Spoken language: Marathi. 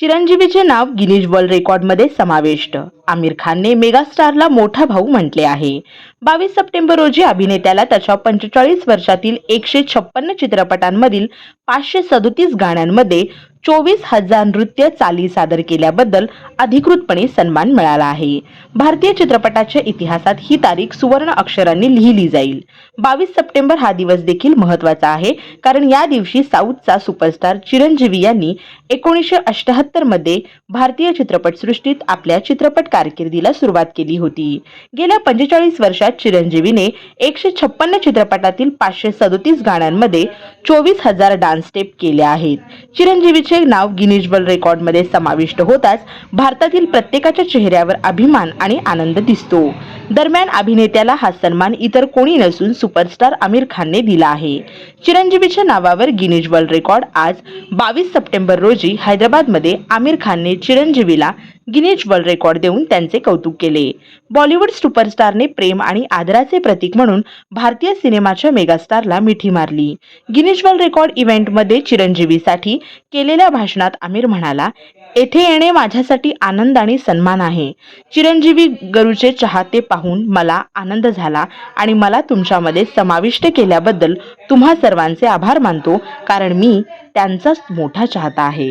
चिरंजीवीचे नाव गिनीज वर्ल्ड रेकॉर्डमध्ये समाविष्ट. आमिर खानने मेगास्टारला मोठा भाऊ म्हटले आहे. बावीस सप्टेंबर रोजी अभिनेत्याला त्याच्या पंचेचाळीस वर्षातील एकशे छप्पन्न चित्रपटांमधील पाचशे सदोतीस गाण्यांमध्ये चोवीस हजार नृत्य चाली सादर केल्याबद्दल अधिकृतपणे सन्मान मिळाला आहे. भारतीय चित्रपटाच्या इतिहासात ही तारीख सुवर्ण अक्षरांनी लिहिली जाईल. बावीस सप्टेंबर हा दिवस देखील महत्त्वाचा आहे कारण या दिवशी साऊथचा सुपरस्टार चिरंजीवी यांनी एकोणीसशे अष्ट्याहत्तरमध्ये भारतीय चित्रपटसृष्टीत आपल्या चित्रपट कारकिर्दीला सुरुवात केली होती. गेल्या पंचेचाळीस वर्षात चिरंजीवीने एकशे छप्पन्न चित्रपटातील पाचशे सदोतीस गाण्यांमध्ये चोवीस हजार डान्स स्टेप केल्या आहेत. चिरंजीवीचे नाव गिनीज वर्ल्ड रेकॉर्डमध्ये समाविष्ट होताच भारतातील प्रत्येकाच्या चेहऱ्यावर अभिमान आणि आनंद दिसतो. दरम्यान अभिनेत्याला हा सन्मान इतर कोणी नसून सुपरस्टार आमिर खानने दिला आहे. चिरंजीवीच्या नावावर गिनीज वर्ल्ड रेकॉर्ड आज बावीस सप्टेंबर रोजी हैदराबादमध्ये आमिर खानने चिरंजीवीला गिनेश वर्ल्ड रेकॉर्ड देऊन त्यांचे कौतुक केले. बॉलिवूड सुपरस्टारने प्रेम आणि आदराचे प्रतीक म्हणून भारतीय सिनेमाच्या मेगास्टारला मिठी मारली. गिनेश वर्ल्ड रेकॉर्ड इव्हेंटमध्ये चिरंजीवीसाठी केलेल्या भाषणात आमिर म्हणाला येथे येणे माझ्यासाठी आनंद आणि सन्मान आहे. चिरंजीवी गरुचे चाहते पाहून मला आनंद झाला आणि मला तुमच्यामध्ये समाविष्ट केल्याबद्दल तुम्हा सर्वांचे आभार मानतो कारण मी त्यांचाच मोठा चाहता आहे.